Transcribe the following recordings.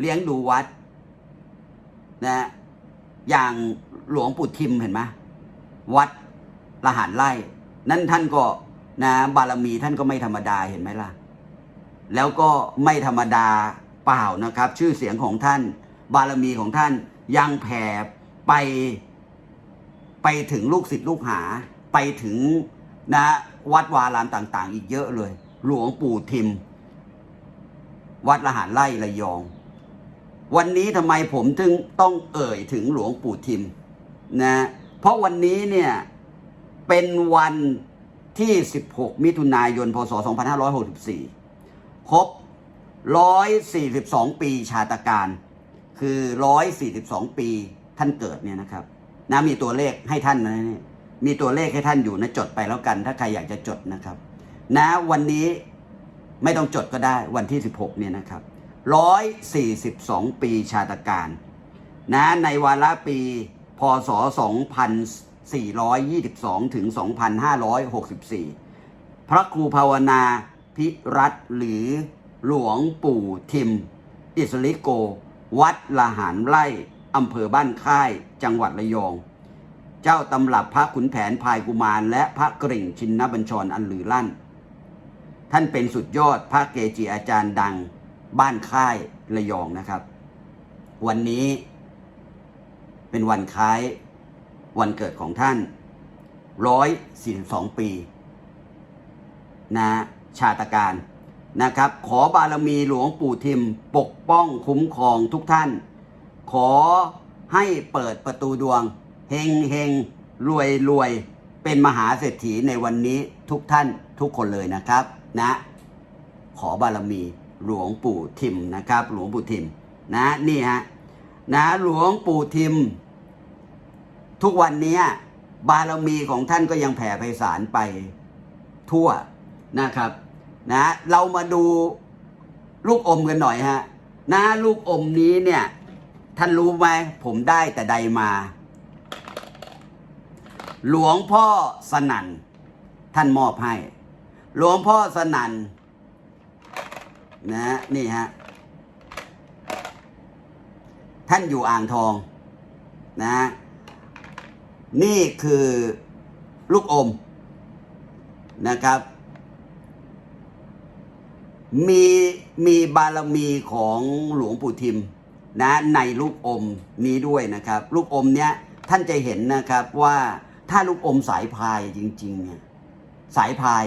เลี้ยงดูวัดนะอย่างหลวงปู่ทิมเห็นไหมวัดละหารไร่นั่นท่านก็นะบารมีท่านก็ไม่ธรรมดาเห็นไหมล่ะ แล้วก็ไม่ธรรมดาเปล่านะครับ ชื่อเสียงของท่าน บารมีของท่านยังแผ่ไปไปถึงลูกศิษย์ลูกหา ไปถึงนะวัดวารามต่าง ๆ อีกเยอะเลย หลวงปู่ทิม วัดละหารไร่ระยอง วันนี้ทำไมผมถึงต้องเอ่ยถึงหลวงปู่ทิมนะเพราะวันนี้เนี่ยเป็นวันที่ 16 มิถุนายน พศ 2564 ครบ 142 ปีชาตการ คือ 142 ปีท่านเกิดเนี่ยนะครับนะมีตัวเลขให้ท่านนะนี่มีตัวเลขให้ท่านอยู่นะจดไปแล้วกัน ถ้าใครอยากจะจดนะครับ นะวันนี้ไม่ต้องจดก็ได้วันที่ 16 เนี่ยนะครับ 142 ปีชาตการนะในวาระปี พศ 2422 ถึง 2564 พระครูภาวนาพิรัตหรือหลวงปู่ทิม อิสริโก วัดละหารไร่อำเภอบ้านค่ายจังหวัดระยอง เจ้าตำรับพระขุนแผนพายกุมาร และพระกริ่งชินนบัญชรอันลือลั่น ท่านเป็นสุดยอดพระเกจิอาจารย์ดัง บ้านค่ายระยองนะครับ วันนี้เป็นวันคล้ายวันเกิดของท่าน 142 ปี นะชาตการนะครับ ขอบารมีหลวงปู่ทิมปกป้องคุ้มครองทุกท่าน ขอให้เปิดประตูดวง เฮงเฮงรวยรวยเป็นมหาเศรษฐีในวันนี้ทุกท่านทุกคนเลยนะครับ นะ ขอบารมี หลวงปู่ทิมนะครับ หลวงปู่ทิมนะนี่ฮะนะหลวงปู่ทิม ทุกวันนี้บารมีของท่านก็ยังแผ่ไพศาลไปทั่วนะครับนะเรามาดูลูกอมกันหน่อยฮะนะลูกอมนี้เนี่ย ท่านรู้ไหมผมได้แต่ใดมา หลวงพ่อสนั่นท่านมอบให้ หลวงพ่อสนั่น นะนี่ฮะท่านอยู่อ่างทองนะนี่คือลูกอมนะครับ มีมีบารมีของหลวงปู่ทิมนะในลูกอมนี้ด้วยนะครับ ลูกอมเนี้ยท่านจะเห็นนะครับว่าถ้าลูกอมสายพายจริงๆเนี่ยสายพาย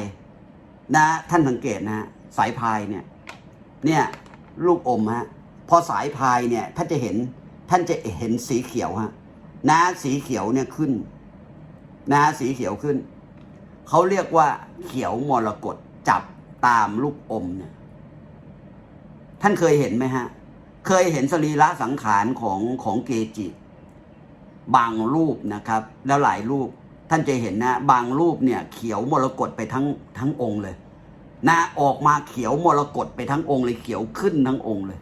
นะท่านสังเกตนะฮะสายพายเนี่ย เนี่ยลูกอมฮะพอสายพายเนี่ยท่านจะเห็นท่านจะเห็นสีเขียวฮะนะสีเขียวเนี่ยขึ้นนะสีเขียวขึ้นเขาเรียกว่าเขียวมรกตจับตามลูกอมเนี่ยท่านเคยเห็นไหมฮะ เคยเห็นสรีระสังขารของของเกจิ บางรูปนะครับ แล้วหลายรูปท่านจะเห็นนะ บางรูปเนี่ย เขียวมรกตไปทั้งทั้งองค์เลย นะออกมาเขียวมรกตไปทั้งองค์เลยเขียวขึ้นทั้งองค์เลย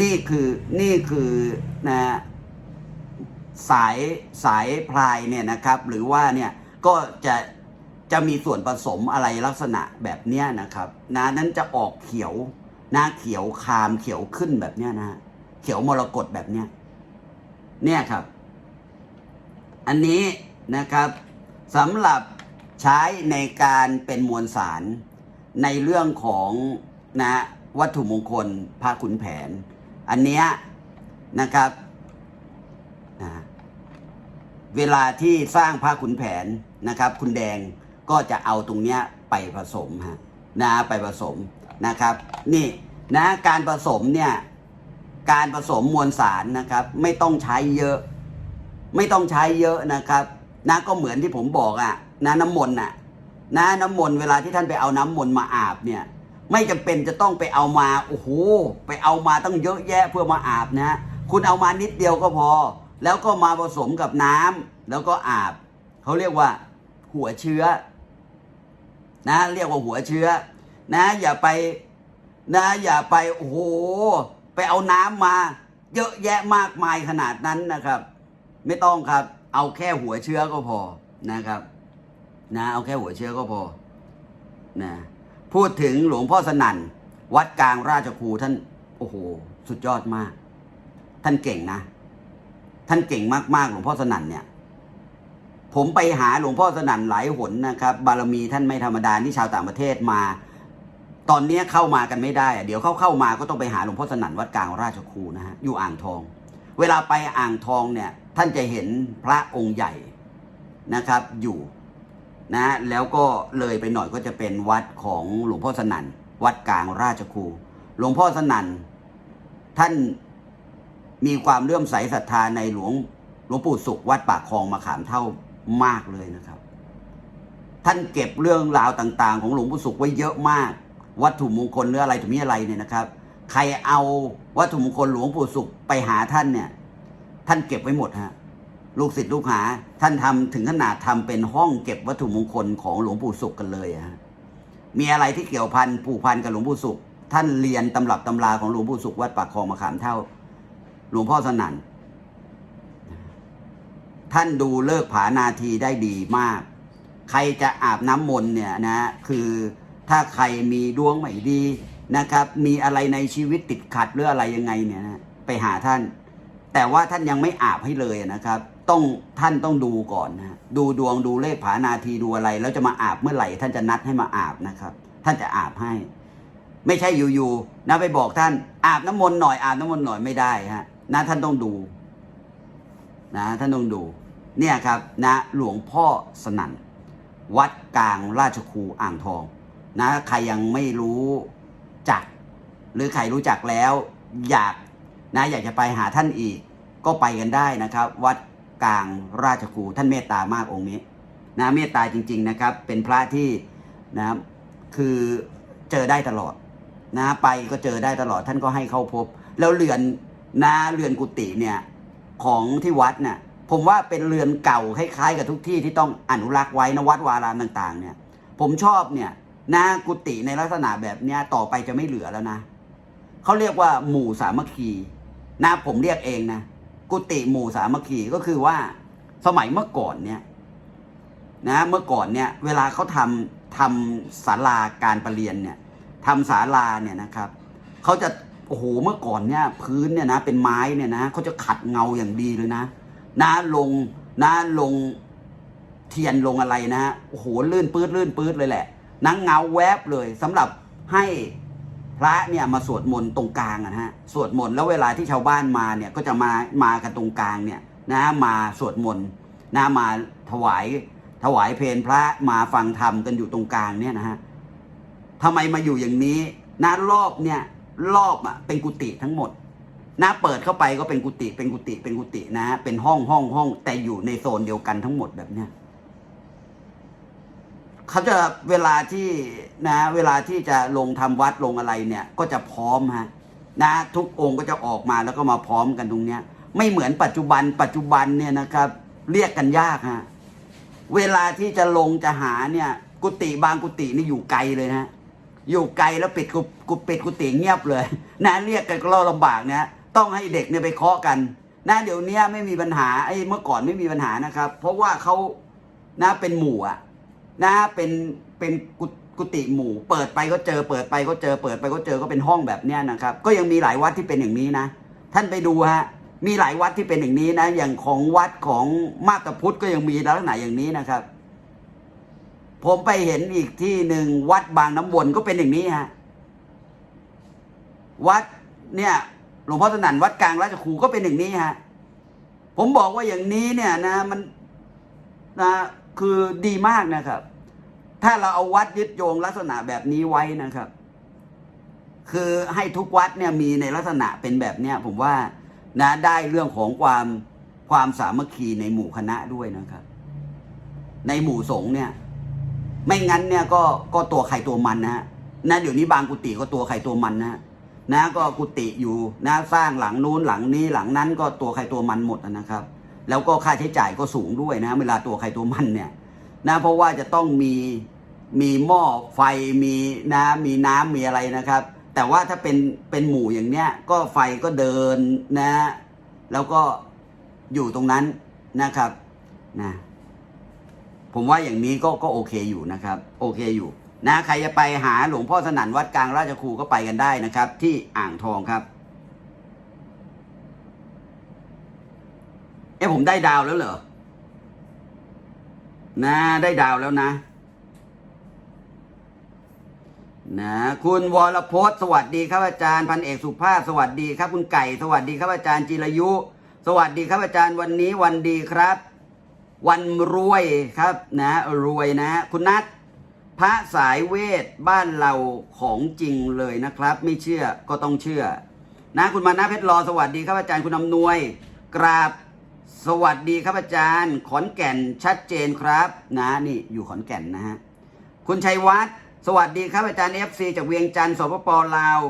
นี่คือนี่คือนะสายสายพลายเนี่ยนะครับ หรือว่าเนี่ยก็จะจะมีส่วนผสมอะไรลักษณะแบบเนี้ยนะครับนะนั้นจะออกเขียวนะเขียวคามเขียวขึ้นแบบเนี้ยนะเขียวมรกตแบบเนี้ยเนี่ยครับ อันนี้นะครับสำหรับ ใช้ในการเป็นมวลสารในเรื่องของนะวัตถุมงคลพระขุนแผน อันเนี้ยนะครับนะเวลาที่สร้างพระขุนแผนนะครับ คุณแดงก็จะเอาตรงเนี้ยไปผสมฮะนะไปผสมนะครับ นี่นะการผสมเนี่ยการผสมมวลสารนะครับ ไม่ต้องใช้เยอะ ไม่ต้องใช้เยอะนะครับนะก็เหมือนที่ผมบอกอะ นะน้ำมนต์อะนะน้ำมนต์เวลาที่ท่านไปเอาน้ำมนต์มาอาบเนี่ยไม่จำเป็นจะต้องไปเอามาโอ้โหไปเอามาต้องเยอะแยะเพื่อมาอาบนะคุณเอามานิดเดียวก็พอ แล้วก็มาผสมกับน้ำแล้วก็อาบเขาเรียกว่า หัวเชื้อ นะ เรียกว่าหัวเชื้อ นะ อย่าไป นะ อย่าไปโอ้โหไปเอาน้ำมา เยอะแยะมากมายขนาดนั้นนะครับ ไม่ต้องครับ เอาแค่หัวเชื้อก็พอนะครับ นะเอาแค่หัวเชื้อก็พอนะพูดถึงหลวงพ่อสนั่น วัดกลางราชครูท่านโอ้โหสุดยอดมาก ท่านเก่งนะ ท่านเก่งมากๆหลวงพ่อสนั่นเนี่ย ผมไปหาหลวงพ่อสนั่นหลายหนนะครับ บารมีท่านไม่ธรรมดาที่ชาวต่างประเทศมา ตอนนี้เข้ามากันไม่ได้ เดี๋ยวเข้าเข้ามาก็ต้องไปหาหลวงพ่อสนั่นวัดกลางราชครูนะฮะอยู่อ่างทอง เวลาไปอ่างทองเนี่ย ท่านจะเห็นพระองค์ใหญ่นะครับ อยู่ นะแล้วก็เลยไปหน่อยก็จะเป็นวัดของหลวงพ่อสนั่นวัดกลางราชครูหลวงพ่อสนั่นท่านมีความเลื่อมใสศรัทธาในหลวงหลวงปู่สุขวัดปากคลองมาขามเท่ามากเลยนะครับ ท่านเก็บเรื่องราวต่าง ๆ ของหลวงปู่สุขไว้เยอะมาก วัตถุมงคลหรืออะไรถึงมีอะไรเนี่ยนะครับ ใครเอาวัตถุมงคลหลวงปู่สุขไปหาท่านเนี่ย ท่านเก็บไว้หมดฮะ ลูกศิษย์ลูกหา ท่านทำถึงขนาดทำเป็นห้องเก็บวัตถุมงคลของหลวงปู่สุขกันเลยฮะมีอะไรที่เกี่ยวพันผูกพันกับหลวงปู่สุข ท่านเรียนตำรับตำราของหลวงปู่สุขวัดปากคลองมะขามเท่า หลวงพ่อสนั่นท่านดูเลิกผานาทีได้ดีมาก ใครจะอาบน้ำมนต์เนี่ยนะ คือถ้าใครมีดวงไม่ดีนะครับ มีอะไรในชีวิตติดขัดหรืออะไรยังไงเนี่ยนะไปหาท่าน แต่ว่าท่านยังไม่อาบให้เลยนะครับ ต้องท่านต้องดูก่อนนะดูดวงดูเลขผานาทีดูอะไร แล้วจะมาอาบเมื่อไหร่ท่านจะนัดให้มาอาบนะครับ ท่านจะอาบให้ ไม่ใช่อยู่ๆนะไปบอกท่าน อาบน้ำมนต์หน่อยอาบน้ำมนต์หน่อยไม่ได้ฮะนะท่านต้องดูนะท่านต้องดู เนี่ยครับนะหลวงพ่อสนั่น วัดกลางราชคูอ่างทองนะใครยังไม่รู้จัก หรือใครรู้จักแล้ว อยากนะอยากจะไปหาท่านอีก ก็ไปกันได้นะครับ วัด กลางราชครูท่านเมตตามากองค์นี้นะเมตตาจริง ๆนะครับ เป็นพระที่นะคือเจอได้ตลอดนะไปก็เจอได้ตลอดท่านก็ให้เข้าพบ แล้วเรือนนะเรือนกุฏิเนี่ยของที่วัดเนี่ยผมว่าเป็นเรือนเก่าคล้ายๆ กับทุกที่ที่ต้องอนุรักษ์ไว้นะวัดวารามต่าง ๆ เนี่ย ผมชอบเนี่ยนะกุฏิในลักษณะแบบเนี้ยต่อไปจะไม่เหลือแล้วนะเขาเรียกว่าหมู่สามัคคีนะผมเรียกเองนะ กุฏิหมู่สามัคคีก็คือว่าสมัยเมื่อก่อนเนี่ยนะเมื่อก่อนเนี่ยเวลาเขาทำทำศาลาการประเรียนเนี่ยทำศาลาเนี่ยนะครับเขาจะโอ้โหเมื่อก่อนเนี่ยพื้นเนี่ยนะเป็นไม้เนี่ยนะเขาจะขัดเงาอย่างดีเลยนะนะลงนะลงเทียนลงอะไรนะโอ้โหลื่นปื๊ดลื่นปื๊ดเลยแหละนังเงาแวบเลยสำหรับให้ พระเนี่ยมาสวดมนต์ตรงกลางนะฮะสวดมนต์แล้วเวลาที่ชาวบ้านมาเนี่ยก็จะมามากันตรงกลางเนี่ยนะมาสวดมนต์นะมาถวายถวายเพลพระมาฟังธรรมกันอยู่ตรงกลางเนี่ยนะฮะทำไมมาอยู่อย่างนี้นะรอบเนี่ยรอบอะเป็นกุฏิทั้งหมดนะเปิดเข้าไปก็เป็นกุฏิเป็นกุฏิเป็นกุฏินะ เป็นห้องห้องห้องแต่อยู่ในโซนเดียวกันทั้งหมดแบบเนี้ย เขาจะเวลาที่นะเวลาที่จะลงทำวัดลงอะไรเนี่ยก็จะพร้อมฮะนะทุกองค์ก็จะออกมาแล้วก็มาพร้อมกันตรงเนี้ย ไม่เหมือนปัจจุบันปัจจุบันเนี่ยนะครับ เรียกกันยากฮะเวลาที่จะลงจะหาเนี่ยกุฏิบางกุฏินี่อยู่ไกลเลยนะอยู่ไกลแล้วปิดกุกปิดกุฏิเงียบเลย นะเรียกกันก็ลำบากเนี่ยต้องให้เด็กเนี่ยไปเคาะกันนะเดี๋ยวนี้ไม่มีปัญหาไอ้เมื่อก่อนไม่มีปัญหานะครับ เพราะว่าเขานะเป็นหมู่อะ นะเป็นเป็นกุกุฏิหมู่ เปิดไปก็เจอ เปิดไปก็เจอ เปิดไปก็เจอก็เป็นห้องแบบเนี้ยนะครับ ก็ยังมีหลายวัดที่เป็นอย่างนี้นะ ท่านไปดูฮะมีหลายวัดที่เป็นอย่างนี้นะ อย่างของวัดของมาตรพุทธก็ยังมีลักษณะอย่างนี้นะครับ ผมไปเห็นอีกที่หนึ่งวัดบางน้ำวนก็เป็นอย่างนี้ฮะวัดเนี่ยหลวงพ่อสนั่นวัดกลางราชคูก็เป็นอย่างนี้ฮะผมบอกว่าอย่างนี้เนี่ยนะมันนะ คือดีมากนะครับ ถ้าเราเอาวัดยึดโยงลักษณะแบบนี้ไว้นะครับ คือให้ทุกวัดเนี่ยมีในลักษณะเป็นแบบเนี้ยผมว่านะได้เรื่องของความความสามัคคีในหมู่คณะด้วยนะครับ ในหมู่สงฆ์เนี่ย ไม่งั้นเนี่ยก็ก็ตัวใครตัวมันนะฮะนะเดี๋ยวนี้บางกุฏิก็ตัวใครตัวมันนะฮะนะก็กุฏิอยู่นะสร้างหลังนู้นหลังนี้หลังนั้นก็ตัวใครตัวมันหมดนะครับ แล้วก็ค่าใช้จ่ายก็สูงด้วยนะเวลาตัวใครตัวมันเนี่ยนะเพราะว่าจะต้องมีมีหม้อไฟมีนะมีน้ำมีอะไรนะครับ แต่ว่าถ้าเป็นเป็นหมู่อย่างเนี้ยก็ไฟก็เดินนะ แล้วก็อยู่ตรงนั้นนะครับนะผมว่าอย่างนี้ก็ก็โอเคอยู่นะครับ โอเคอยู่นะใครจะไปหาหลวงพ่อสนั่นวัดกลางราชครูก็ไปกันได้นะครับ ที่อ่างทองครับ เอ๊ะผมได้ดาวแล้วเหรอ นะ ได้ดาวแล้วนะ นะ คุณวรพจน์สวัสดีครับอาจารย์พันเอกสุภาพสวัสดีครับ คุณไก่ สวัสดีครับอาจารย์จิรยุ สวัสดีครับอาจารย์วันนี้วันดีครับ วันรวยครับ นะ รวยนะ คุณนัทพระสายเวทบ้านเราของจริงเลยนะครับ ไม่เชื่อก็ต้องเชื่อ นะคุณมานะเพชรรอสวัสดีครับอาจารย์คุณอำนวย กราบ สวัสดีครับอาจารย์ ขอนแก่นชัดเจนครับนะนี่อยู่ขอนแก่นนะฮะคุณชัยวัฒน์สวัสดีครับอาจารย์ FC จากเวียงจันทร์สปปลาว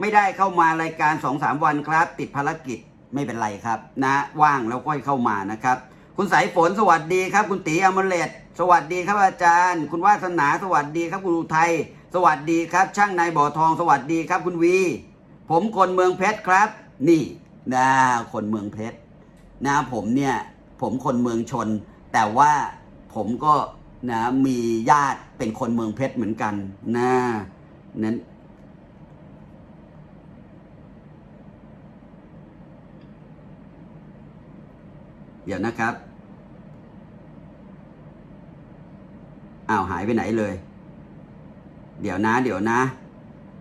ไม่ได้เข้ามารายการ2องสามวันครับ ติดภารกิจไม่เป็นไรครับ นะว่างแล้วก็เข้ามานะครับ คุณสายฝนสวัสดีครับ คุณตีอมเลตสวัสดีครับอาจารย์ คุณวาสนาสวัสดีครับคุณอุทัยสวัสดีครับ ช่างนายบ่อทองสวัสดีครับคุณวี ผมคนเมืองเพชรครับ นี่นะคนเมืองเพชร นะผมเนี่ยผมคนเมืองชน แต่ว่าผมก็นะมีญาติเป็นคนเมืองเพชรเหมือนกันนะนั้นเดี๋ยวนะครับอ้าวหายไปไหนเลย เดี๋ยวนะ เดี๋ยวนะ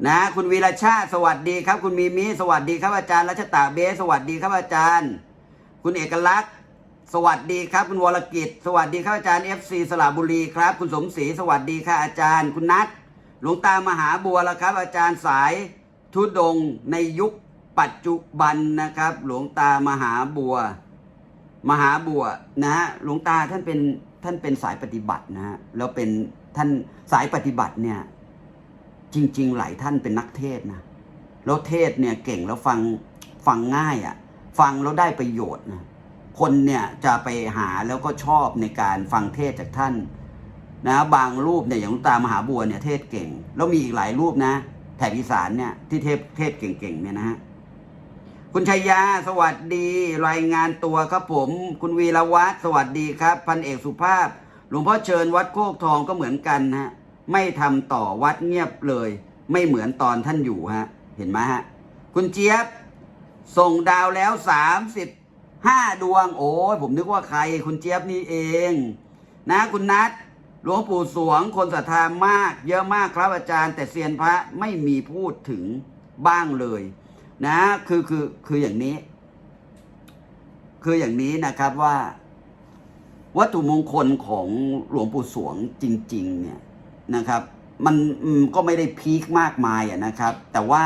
นะ คุณวีรชาติสวัสดีครับ คุณมีมิสวัสดีครับอาจารย์รัชตาเบสสวัสดีครับอาจารย์ คุณเอกลักษณ์ สวัสดีครับ คุณวรกิจ สวัสดีครับอาจารย์ FC สระบุรีครับ คุณสมศรีสวัสดีค่ะอาจารย์ คุณนัทหลวงตามหาบัวแล้วครับ อาจารย์สายทุดงในยุคปัจจุบันนะครับ หลวงตามหาบัว มหาบัวนะฮะหลวงตาท่านเป็นท่านเป็นสายปฏิบัตินะฮะแล้วเป็นท่านสายปฏิบัติเนี่ย จริง ๆ หลายท่านเป็นนักเทศนะแล้วเทศเนี่ยเก่งแล้วฟังฟังง่ายอะ่ะ ฟังแล้วได้ประโยชน์นะคนเนี่ยจะไปหาแล้วก็ชอบในการฟังเทศจากท่านนะบางรูปเนี่ยอย่างตามหาบัวเนี่ยเทศเก่ง แล้วมีอีกหลายรูปนะแถบอีสานเนี่ยที่เทศเทศเก่งๆเนี่ยนะฮะคุณชัยยาสวัสดี รายงานตัวครับผม คุณวีรวัตรสวัสดีครับ พันเอกสุภาพ หลวงพ่อเชิญวัดโคกทองก็เหมือนกันฮะไม่ทำต่อวัดเงียบเลย ไม่เหมือนตอนท่านอยู่ฮะเห็นไหมฮะคุณเจี๊ยบ ส่งดาวแล้วสามสิบห้าดวง โอ้ยผมนึกว่าใครคุณเจี๊ยบนี่เอง นะคุณนัทหลวงปู่สวงคนศรัทธามาก เยอะมากครับอาจารย์ แต่เซียนพระไม่มีพูดถึงบ้างเลย นะ คือคือคืออย่างนี้ คืออย่างนี้นะครับว่า วัตถุมงคลของหลวงปู่สวงจริง ๆ เนี่ยนะครับ มันมก็ไม่ได้พีคมากมายอะนะครับ แต่ว่า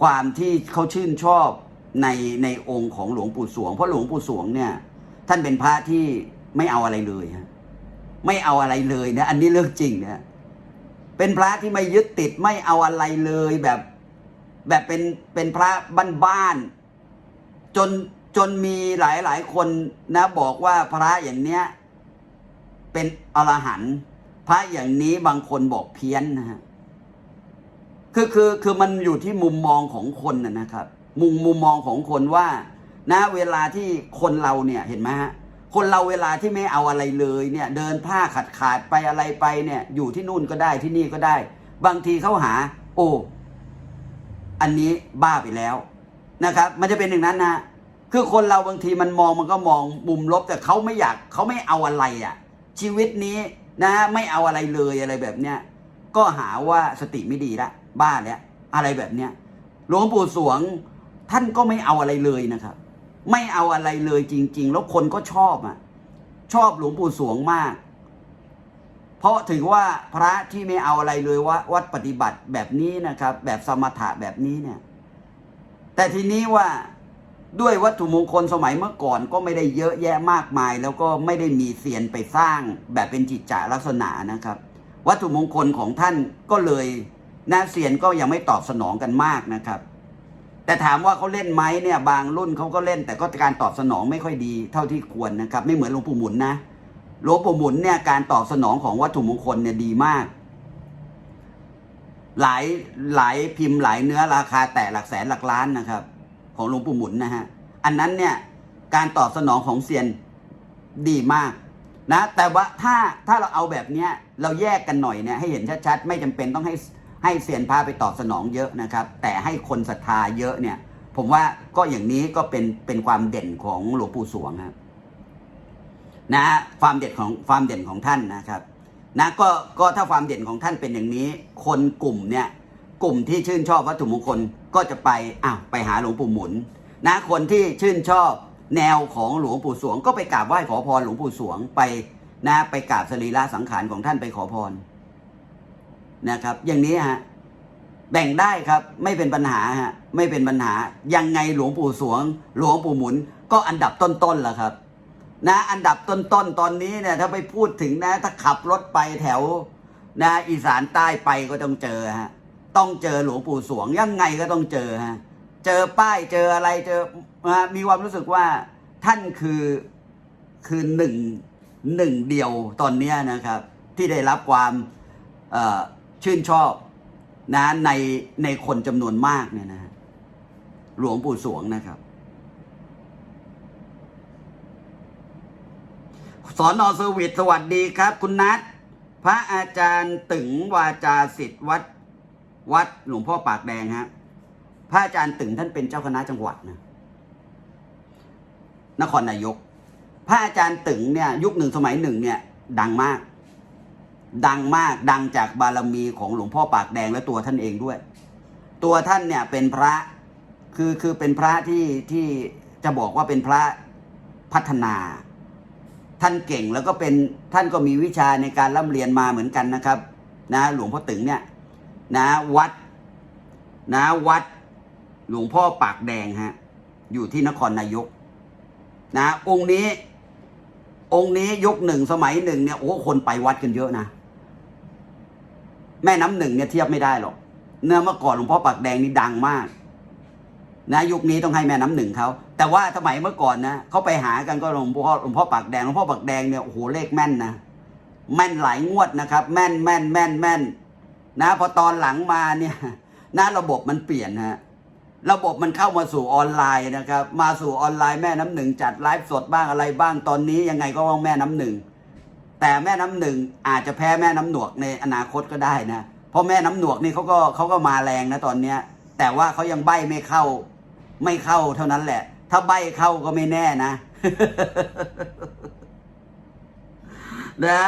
ความที่เขาชื่นชอบ ในในองค์ของหลวงปู่สวง เพราะหลวงปู่สวงเนี่ย ท่านเป็นพระที่ไม่เอาอะไรเลยฮะไม่เอาอะไรเลยนะอันนี้เรื่องจริงนะเป็นพระที่ไม่ยึดติดไม่เอาอะไรเลยแบบ แบบเป็นเป็นพระบ้านๆจนจนมีหลายหลายคนนะ บอกว่าพระอย่างเนี้ย เป็นอรหันต์พระอย่างนี้บางคนบอกเพี้ยนนะฮะคือคือคือมันอยู่ที่มุมมองของคนนะครับ มุมมุมมองของคนว่านะเวลาที่คนเราเนี่ยเห็นไหมฮะคนเราเวลาที่ไม่เอาอะไรเลยเนี่ยเดินผ้าขาดขาดๆไปอะไรไปเนี่ยอยู่ที่นู่นก็ได้ที่นี่ก็ได้ บางทีเขาหา โอ้อันนี้บ้าไปแล้วนะครับ มันจะเป็นอย่างนั้นนะคือคนเราบางทีมันมองมันก็มองมุมลบแต่เขาไม่อยากเขาไม่เอาอะไรอะ ชีวิตนี้นะไม่เอาอะไรเลยอะไรแบบเนี้ยก็หาว่าสติไม่ดีละบ้าแล้วอะไรแบบเนี้ยหลวงปู่สวง ท่านก็ไม่เอาอะไรเลยนะครับ ไม่เอาอะไรเลยจริง ๆ แล้วคนก็ชอบอะ ชอบหลวงปู่สวงมาก เพราะถือว่าพระที่ไม่เอาอะไรเลยว่าวัดปฏิบัติแบบนี้นะครับ แบบสมถะแบบนี้เนี่ย แต่ทีนี้ว่าด้วยวัตถุมงคลสมัยเมื่อก่อนก็ไม่ได้เยอะแยะมากมาย แล้วก็ไม่ได้มีเสียนไปสร้างแบบเป็นจิตจาลักษณะนะครับ วัตถุมงคลของท่านก็เลยนะเสียนก็ยังไม่ตอบสนองกันมากนะครับ แต่ถามว่าเขาเล่นไหมเนี่ยบางรุ่นเขาก็เล่น แต่ก็การตอบสนองไม่ค่อยดีเท่าที่ควรนะครับ ไม่เหมือนหลวงปู่หมุนนะหลวงปู่หมุนเนี่ยการตอบสนองของวัตถุมงคลเนี่ยดีมาก หลายหลายพิมพ์หลายเนื้อราคาแต่หลักแสนหลักล้านนะครับ ของหลวงปู่หมุนนะฮะอันนั้นเนี่ยการตอบสนองของเซียนดีมากนะแต่ว่าถ้าถ้าเราเอาแบบเนี้ยเราแยกกันหน่อยเนี่ยให้เห็นชัดๆ ไม่จำเป็นต้องให้ ให้เซียนพาไปตอบสนองเยอะนะครับ แต่ให้คนศรัทธาเยอะเนี่ย ผมว่าก็อย่างนี้ก็เป็นเป็นความเด่นของหลวงปู่สวงครับนะความเด่นของความเด่นของท่านนะครับนะก็ก็ถ้าความเด่นของท่านเป็นอย่างนี้ คนกลุ่มเนี่ยกลุ่มที่ชื่นชอบวัตถุมงคลก็จะไปอ้าวไปหาหลวงปู่หมุนนะคนที่ชื่นชอบแนวของหลวงปู่สวง ก็ไปกราบไหว้ขอพรหลวงปู่สวงไปนะไปกราบสรีระสังขารของท่านไปขอพร นะครับ อย่างนี้ฮะแบ่งได้ครับไม่เป็นปัญหาฮะไม่เป็นปัญหายังไงหลวงปู่สวง หลวงปู่หมุน ก็อันดับต้นๆแหละครับ นะ อันดับต้นๆตอนนี้เนี่ยถ้าไปพูดถึงนะ ถ้าขับรถไปแถว นะ อีสานใต้ไปก็ต้องเจอฮะต้องเจอหลวงปู่สวงยังไงก็ต้องเจอฮะเจอป้ายเจออะไรเจอนะมีความรู้สึกว่าท่านคือคือหนึ่งหนึ่งเดียวตอนนี้นะครับ ที่ได้รับความเอ่อ ชื่นชอบนะในในคนจำนวนมากเนี่ยนะฮะหลวงปู่สวงนะครับสอนอเซอร์วิสสวัสดีครับ คุณนัทพระอาจารย์ตึงวาจาสิทธิ์วัดวัดหลวงพ่อปากแดงฮะพระอาจารย์ตึงท่านเป็นเจ้าคณะจังหวัดนะนครนายก พระอาจารย์ตึงเนี่ยยุคหนึ่งสมัยหนึ่งเนี่ยดังมาก ดังมากดังจากบารมีของหลวงพ่อปากแดงและตัวท่านเองด้วย ตัวท่านเนี่ยเป็นพระคือคือเป็นพระที่ที่จะบอกว่าเป็นพระพัฒนา ท่านเก่งแล้วก็เป็นท่านก็มีวิชาในการร่ำเรียนมาเหมือนกันนะครับ นะหลวงพ่อตึงเนี่ยนะวัดนะวัดหลวงพ่อปากแดงฮะอยู่ที่นครนายก นะ องค์นี้ องค์นี้ยุคหนึ่งสมัยหนึ่งเนี่ยโอ้คนไปวัดกันเยอะนะ แม่น้ำหนึ่งเนี่ยเทียบไม่ได้หรอก เนื่อเมื่อก่อนหลวงพ่อปากแดงนี่ดังมาก นะยุคนี้ต้องให้แม่น้ำหนึ่งเขาแต่ว่าสมัยเมื่อก่อนนะเขาไปหากันก็หลวงพ่อหลวงพ่อปากแดงหลวงพ่อปากแดงเนี่ยโอ้โหเลขแม่นนะแม่นหลายงวดนะครับ แม่นแม่นแม่นแม่นนะพอตอนหลังมาเนี่ยนะระบบมันเปลี่ยนฮะระบบมันเข้ามาสู่ออนไลน์นะครับ มาสู่ออนไลน์แม่น้ำหนึ่งจัดไลฟ์สดบ้างอะไรบ้างตอนนี้ยังไงก็ว่าแม่น้ำหนึ่ง แต่แม่น้ำหนึ่งอาจจะแพ้แม่น้ำหนวกในอนาคตก็ได้นะเพราะแม่น้ำหนวกนี่เขาก็เขาก็มาแรงนะตอนเนี้ย แต่ว่าเขายังใบ้ไม่เข้า ไม่เข้าเท่านั้นแหละ ถ้าใบเข้าก็ไม่แน่นะนะ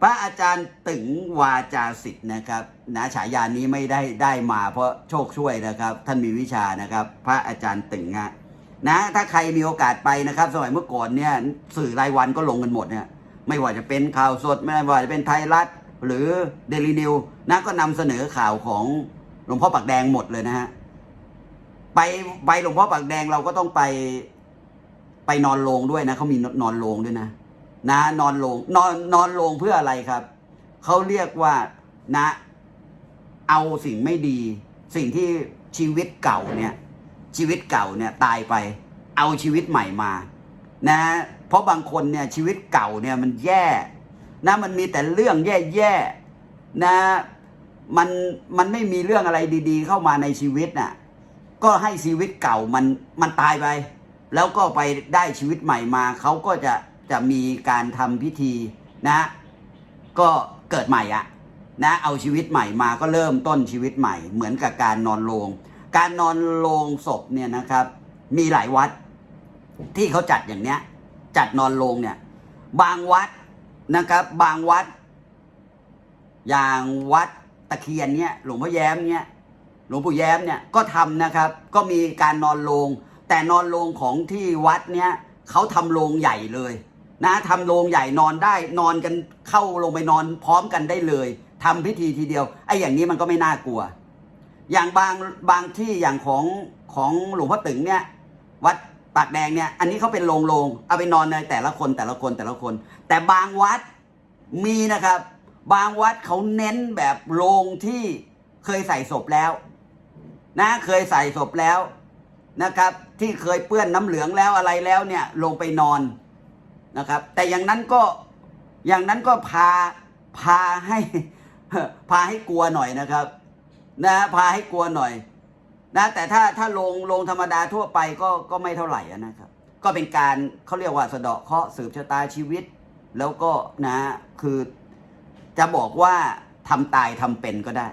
พระอาจารย์ตึงวาจาสิทธิ์นะครับนะฉายานี้ไม่ได้ได้มาเพราะโชคช่วยนะครับ ท่านมีวิชานะครับ พระอาจารย์ตึงฮะนะถ้าใครมีโอกาสไปนะครับ สมัยเมื่อก่อนเนี่ย สื่อรายวันก็ลงกันหมดเนี่ย ไม่ว่าจะเป็นข่าวสดไม่ว่าจะเป็นไทยรัฐ หรือเดลินิวนะก็นำเสนอข่าวของหลวงพ่อปักแดงหมดเลยนะฮะไปไปหลวงพ่อปากแดงเราก็ต้องไปไปนอนโรงด้วยนะเขามีนอนโรงด้วยนะนะนอนโรงนอนนอนโรงเพื่ออะไรครับเขาเรียกว่านะ เอาสิ่งไม่ดี สิ่งที่ชีวิตเก่าเนี่ย ชีวิตเก่าเนี่ยตายไป เอาชีวิตใหม่มา นะ เพราะบางคนเนี่ยชีวิตเก่าเนี่ยมันแย่นะมันมีแต่เรื่องแย่ๆนะมันมันไม่มีเรื่องอะไรดี ๆ เข้ามาในชีวิตน่ะก็ให้ชีวิตเก่ามันมันตายไป แล้วก็ไปได้ชีวิตใหม่มาเขาก็จะจะมีการทำพิธีนะ ก็เกิดใหม่อะนะเอาชีวิตใหม่มาก็เริ่มต้นชีวิตใหม่ เหมือนกับการนอนโรงการนอนโรงศพเนี่ยนะครับ มีหลายวัดที่เขาจัดอย่างเนี้ย จัดนอนโรงเนี่ย บางวัดนะครับ บางวัด อย่างวัดตะเคียนเนี่ย หลวงพ่อแย้มเนี่ย หลวงปู่แย้มเนี่ยก็ทำนะครับ ก็มีการนอนโรงแต่นอนโรงของที่วัดเนี่ยเขาทำโรงใหญ่เลยนะทำโรงใหญ่นอนได้นอนกันเข้าลงไปนอนพร้อมกันได้เลยทำพิธีทีเดียวไอ้อย่างนี้มันก็ไม่น่ากลัว อย่างบางบางที่อย่างของของหลวงพ่อตึงเนี่ย วัด ปากแดงเนี่ยอันนี้เขาเป็นโรงโรงเอาไปนอนในแต่ละคนแต่ละคนแต่ละคน แต่บางวัดมีนะครับ บางวัดเขาเน้นแบบโรงที่เคยใส่ศพแล้ว นะเคยใส่ศพแล้วนะครับ ที่เคยเปื้อนน้ำเหลืองแล้วอะไรแล้วเนี่ย ลงไปนอนนะครับ แต่อย่างนั้นก็อย่างนั้นก็พาพาให้พาให้กลัวหน่อยนะครับ นะพาให้กลัวหน่อย นะแต่ถ้าถ้าลงลงธรรมดาทั่วไปก็ก็ไม่เท่าไหร่นะครับ ก็เป็นการเขาเรียกว่าสะเดาะเคราะห์สืบชะตาชีวิต แล้วก็นะคือจะบอกว่าทำตายทำเป็นก็ได้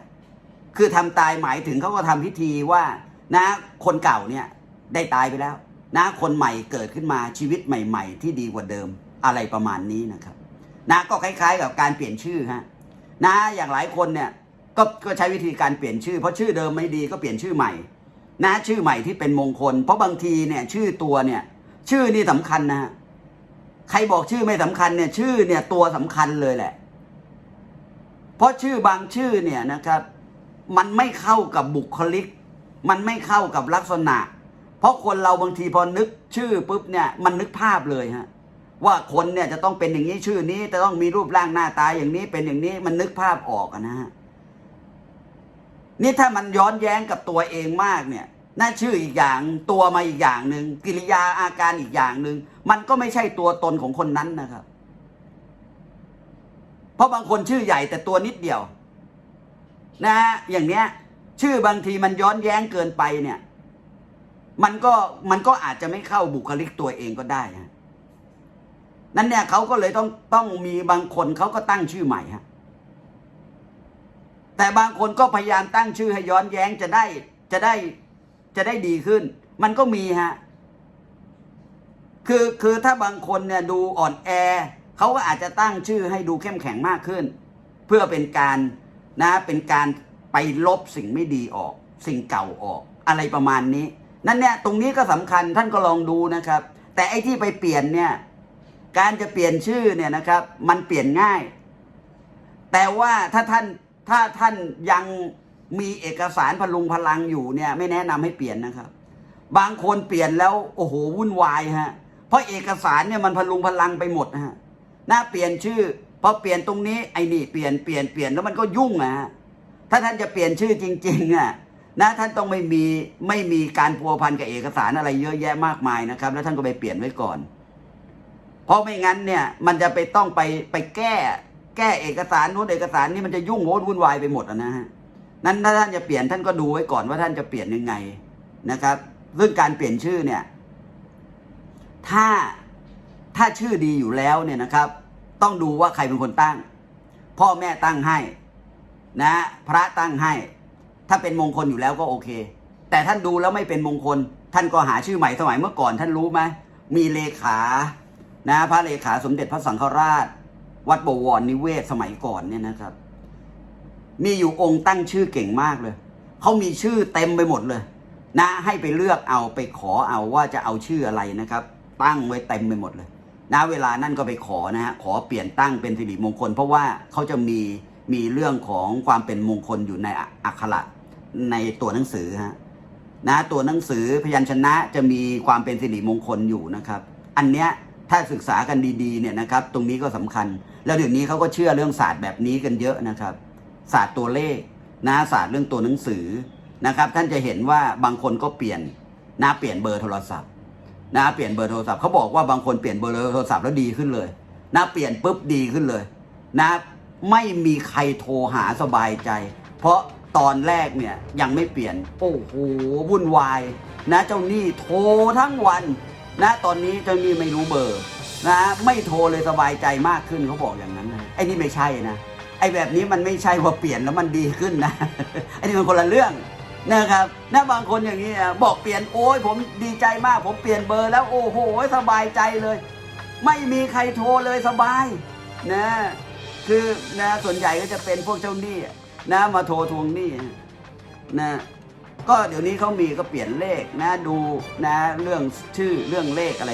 คือทำตายหมายถึงเขาก็ทำพิธีว่านะคนเก่าเนี่ยได้ตายไปแล้ว นะคนใหม่เกิดขึ้นมาชีวิตใหม่ ๆ ที่ดีกว่าเดิมอะไรประมาณนี้นะครับ นะก็คล้าย ๆ กับการเปลี่ยนชื่อฮะนะอย่างหลายคนเนี่ย ก็ก็ใช้วิธีการเปลี่ยนชื่อ เพราะชื่อเดิมไม่ดีก็เปลี่ยนชื่อใหม่ นะชื่อใหม่ที่เป็นมงคล เพราะบางทีเนี่ยชื่อตัวเนี่ย ชื่อนี่สำคัญนะฮะใครบอกชื่อไม่สำคัญเนี่ย ชื่อเนี่ยตัวสำคัญเลยแหละ เพราะชื่อบางชื่อเนี่ยนะครับ มันไม่เข้ากับบุคลิก มันไม่เข้ากับลักษณะ เพราะคนเราบางทีพอนึกชื่อปุ๊บเนี่ยมันนึกภาพเลยฮะว่าคนเนี่ยจะต้องเป็นอย่างนี้ชื่อนี้จะต้องมีรูปร่างหน้าตาอย่างนี้เป็นอย่างนี้มันนึกภาพออกนะฮะ นี่ถ้ามันย้อนแย้งกับตัวเองมากเนี่ยน่าชื่ออีกอย่างตัวมาอีกอย่างหนึ่งกิริยาอาการอีกอย่างหนึ่งมันก็ไม่ใช่ตัวตนของคนนั้นนะครับ เพราะบางคนชื่อใหญ่แต่ตัวนิดเดียว นะฮะอย่างเนี้ย ชื่อบางทีมันย้อนแย้งเกินไปเนี่ย มันก็มันก็อาจจะไม่เข้าบุคลิกตัวเองก็ได้ฮะนั้นเนี่ยเขาก็เลยต้องต้องมีบางคนเขาก็ตั้งชื่อใหม่ฮะ แต่บางคนก็พยายามตั้งชื่อให้ย้อนแย้งจะได้จะได้จะได้ดีขึ้น มันก็มีฮะคือคือถ้าบางคนเนี่ยดูอ่อนแอเขาก็อาจจะตั้งชื่อให้ดูเข้มแข็งมากขึ้น เพื่อเป็นการนะเป็นการไปลบสิ่งไม่ดีออก สิ่งเก่าออก อะไรประมาณนี้ นั่นเนี่ยตรงนี้ก็สำคัญท่านก็ลองดูนะครับ แต่ไอ้ที่ไปเปลี่ยนเนี่ยการจะเปลี่ยนชื่อเนี่ยนะครับ มันเปลี่ยนง่าย แต่ว่าถ้าท่าน ถ้าท่านยังมีเอกสารพลุงพลังอยู่เนี่ย ไม่แนะนำให้เปลี่ยนนะครับ บางคนเปลี่ยนแล้วโอ้โหวุ่นวายฮะ เพราะเอกสารเนี่ยมันพลุงพลังไปหมดนะฮะน่าเปลี่ยนชื่อพอเปลี่ยนตรงนี้ไอ้นี่เปลี่ยนเปลี่ยนเปลี่ยนแล้วมันก็ยุ่งนะฮะถ้าท่านจะเปลี่ยนชื่อจริงๆอะนะท่านต้องไม่มีไม่มีการพัวพันกับเอกสารอะไรเยอะแยะมากมายนะครับ แล้วท่านก็ไปเปลี่ยนไว้ก่อน เพราะไม่งั้นเนี่ย มันจะไปต้องไปไปแก้ แก้เอกสารโน้นเอกสารนี่มันจะยุ่งโหดวุ่นวายไปหมดอะนะฮะนั้นถ้าท่านจะเปลี่ยนท่านก็ดูไว้ก่อนว่าท่านจะเปลี่ยนยังไงนะครับเรื่องการเปลี่ยนชื่อเนี่ย ถ้าถ้าชื่อดีอยู่แล้วเนี่ยนะครับ ต้องดูว่าใครเป็นคนตั้ง พ่อแม่ตั้งให้นะพระตั้งให้ ถ้าเป็นมงคลอยู่แล้วก็โอเค แต่ท่านดูแล้วไม่เป็นมงคล ท่านก็หาชื่อใหม่สมัยเมื่อก่อน ท่านรู้ไหมมีเลขานะพระเลขาสมเด็จพระสังฆราช วัดบวรนิเวศสมัยก่อนเนี่ยนะครับ มีอยู่องค์ตั้งชื่อเก่งมากเลยเขามีชื่อเต็มไปหมดเลย นะให้ไปเลือกเอาไปขอเอาว่าจะเอาชื่ออะไรนะครับ ตั้งไว้เต็มไปหมดเลยนะเวลานั่นก็ไปขอนะฮะขอเปลี่ยนตั้งเป็นสิริมงคล เพราะว่าเขาจะมีมีเรื่องของความเป็นมงคลอยู่ในอักขระในตัวหนังสือฮะนะตัวหนังสือพยัญชนะจะมีความเป็นสิริมงคลอยู่นะครับ อันเนี้ย ถ้าศึกษากันดีๆเนี่ยนะครับ ตรงนี้ก็สำคัญ แล้วเดี๋ยวนี้เขาก็เชื่อเรื่องศาสตร์แบบนี้กันเยอะนะครับ ศาสตร์ตัวเลขนะศาสตร์เรื่องตัวหนังสือนะครับ ท่านจะเห็นว่าบางคนก็เปลี่ยนนะเปลี่ยนเบอร์โทรศัพท์นะเปลี่ยนเบอร์โทรศัพท์เขาบอกว่าบางคนเปลี่ยนเบอร์โทรศัพท์แล้วดีขึ้นเลยนะเปลี่ยนปุ๊บดีขึ้นเลย นะไม่มีใครโทรหาสบายใจ เพราะตอนแรกเนี่ยยังไม่เปลี่ยน โอ้โหวุ่นวาย นะเจ้าหนี้โทรทั้งวัน นะตอนนี้เจ้าหนี้ไม่รู้เบอร์นะไม่โทรเลยสบายใจมากขึ้นเขาบอกอย่างนั้นนะไอ้นี่ไม่ใช่นะไอ้แบบนี้มันไม่ใช่ว่าเปลี่ยนแล้วมันดีขึ้นนะไอ้นี่มันคนละเรื่องนะครับนะบางคนอย่างนี้บอกเปลี่ยนโอ้ยผมดีใจมาก ผมเปลี่ยนเบอร์แล้วโอ้โหสบายใจเลย ไม่มีใครโทรเลยสบายนะคือนะส่วนใหญ่ก็จะเป็นพวกเจ้าหนี้นะมาโทรทวงหนี้นะ ก็เดี๋ยวนี้เขามีก็เปลี่ยนเลขนะดูนะเรื่องชื่อเรื่องเลขอะไร